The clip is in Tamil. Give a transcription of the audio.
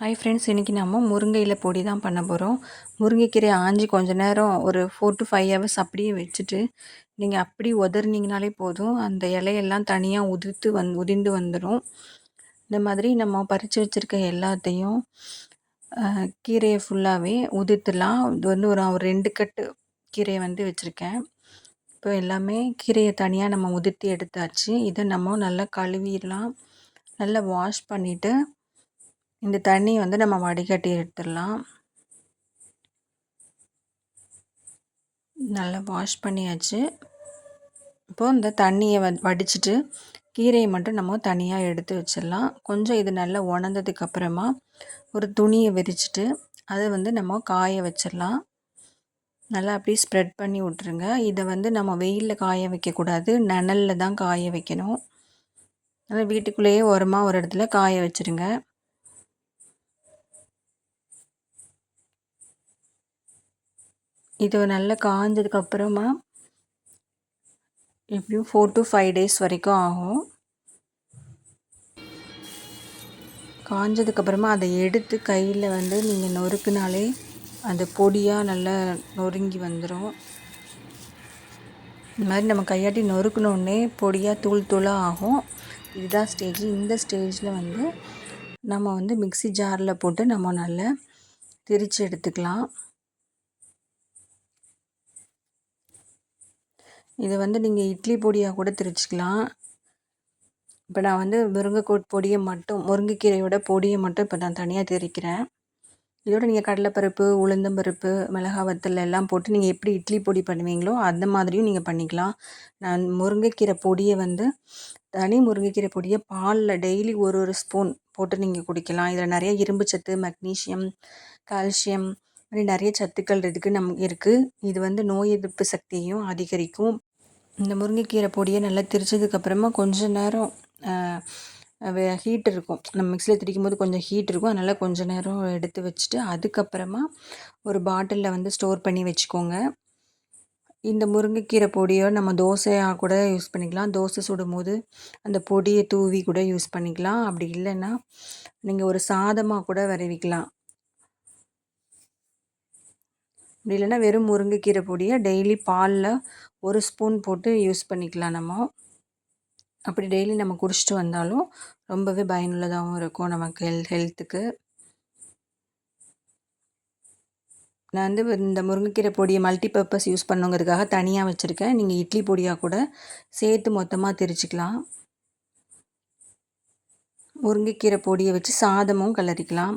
ஹாய் ஃப்ரெண்ட்ஸ் இன்றைக்கி நம்ம முருங்கையில் பொடி தான் பண்ண போகிறோம் முருங்கைக்கீரை ஆஞ்சி கொஞ்ச நேரம் ஒரு ஃபோர் டு ஃபைவ் ஹவர்ஸ் அப்படியே வச்சுட்டு நீங்கள் அப்படி உதறினீங்கனாலே போதும். அந்த இலையெல்லாம் தனியாக உதிர்த்து வந் உதிர்ந்து வந்துடும் இந்த மாதிரி நம்ம பறித்து வச்சுருக்க எல்லாத்தையும் கீரையை ஃபுல்லாகவே உதிர்த்துலாம். இது வந்து ஒரு ஒரு ரெண்டு கட்டு கீரையை வந்து வச்சுருக்கேன். இப்போ எல்லாமே கீரையை தனியாக நம்ம உதிர்த்தி எடுத்தாச்சு. இதை நம்ம நல்லா கழுவிடலாம். நல்லா வாஷ் பண்ணிவிட்டு இந்த தண்ணி வந்து நம்ம வடிகட்டி எடுத்துடலாம். நல்லா வாஷ் பண்ணியாச்சு. இப்போது இந்த தண்ணியை வ வடிச்சிட்டு கீரையை மட்டும் நம்ம தனியாக எடுத்து வச்சிடலாம். கொஞ்சம் இது நல்லா உணர்ந்ததுக்கப்புறமா ஒரு துணியை விரிச்சிட்டு அதை வந்து நம்ம காய வச்சிடலாம். நல்லா அப்படியே ஸ்ப்ரெட் பண்ணி விட்ருங்க இதை வந்து நம்ம வெயிலில் காய வைக்கக்கூடாது. நனலில் தான் காய வைக்கணும். நல்லா வீட்டுக்குள்ளேயே ஓரமாக ஒரு இடத்துல காய வச்சுருங்க. இது நல்லா காஞ்சதுக்கப்புறமா எப்படியும் ஃபோர் டு ஃபைவ் டேஸ் வரைக்கும் ஆகும். காஞ்சதுக்கப்புறமா அதை எடுத்து கையில் வந்து நீங்கள் நொறுக்குனாலே அந்த பொடியாக நல்லா நொறுங்கி வந்துடும் இந்த மாதிரி நம்ம கையாட்டி நொறுக்கணுன்னே பொடியாக தூள் தூளாக ஆகும். இதுதான் ஸ்டேஜ் இந்த ஸ்டேஜில் வந்து நம்ம வந்து மிக்சி ஜாரில் போட்டு நம்ம நல்லா திரித்து எடுத்துக்கலாம். இது வந்து நீங்கள் இட்லி பொடியாக கூட திரிச்சிக்கலாம். இப்போ நான் வந்து முருங்கைக்கோட் பொடியை மட்டும் முருங்கைக்கீரையோட பொடியை மட்டும் இப்போ நான் தனியாக திரிக்கிறேன். இதோட நீங்கள் கடலைப்பருப்பு உளுந்தம்பருப்பு மிளகா வத்தல் எல்லாம் போட்டு நீங்கள் எப்படி இட்லி பொடி பண்ணுவீங்களோ அந்த மாதிரியும் நீங்கள் பண்ணிக்கலாம். நான் முருங்கைக்கீரை பொடியை வந்து தனி முருங்கைக்கீரை பொடியை பாலில் டெய்லி ஒரு ஒரு ஸ்பூன் போட்டு நீங்கள் குடிக்கலாம். இதில் நிறைய இரும்பு சத்து மெக்னீஷியம் கால்சியம் மாதிரி நிறைய சத்துக்கள் இதுக்கு நம் இருக்குது இது வந்து நோய் எதிர்ப்பு சக்தியையும் அதிகரிக்கும். இந்த முருங்கைக்கீரை பொடியை நல்லா திரிச்சதுக்கப்புறமா கொஞ்ச நேரம் ஹீட் இருக்கும். நம்ம மிக்சியில் திரிக்கும் போது கொஞ்சம் ஹீட் இருக்கும். அதனால் கொஞ்ச நேரம் எடுத்து வச்சுட்டு அதுக்கப்புறமா ஒரு பாட்டிலில் வந்து ஸ்டோர் பண்ணி வச்சுக்கோங்க. இந்த முருங்கைக்கீரை பொடியை நம்ம தோசையாக கூட யூஸ் பண்ணிக்கலாம். தோசை சுடும் போது அந்த பொடியை தூவி கூட யூஸ் பண்ணிக்கலாம். அப்படி இல்லைன்னா நீங்கள் ஒரு சாதமாக கூட விரைவிக்கலாம் அப்படி இல்லைன்னா வெறும் முருங்கைக்கீரை பொடியை டெய்லி பாலில் ஒரு ஸ்பூன் போட்டு யூஸ் பண்ணிக்கலாம் நம்ம. அப்படி டெய்லி நம்ம குடிச்சிட்டு வந்தாலும் ரொம்பவே பயனுள்ளதாகவும் இருக்கும் நமக்கு ஹெல் ஹெல்த்துக்கு நான் வந்து இந்த முருங்கைக்கீரை பொடியை மல்டி பர்பஸ் யூஸ் பண்ணுங்கிறதுக்காக தனியாக வச்சுருக்கேன். நீங்கள் இட்லி பொடியாக கூட சேர்த்து மொத்தமாக திரிச்சிக்கலாம். முருங்கைக்கீரை பொடியை வச்சு சாதமும் கலரிக்கலாம்.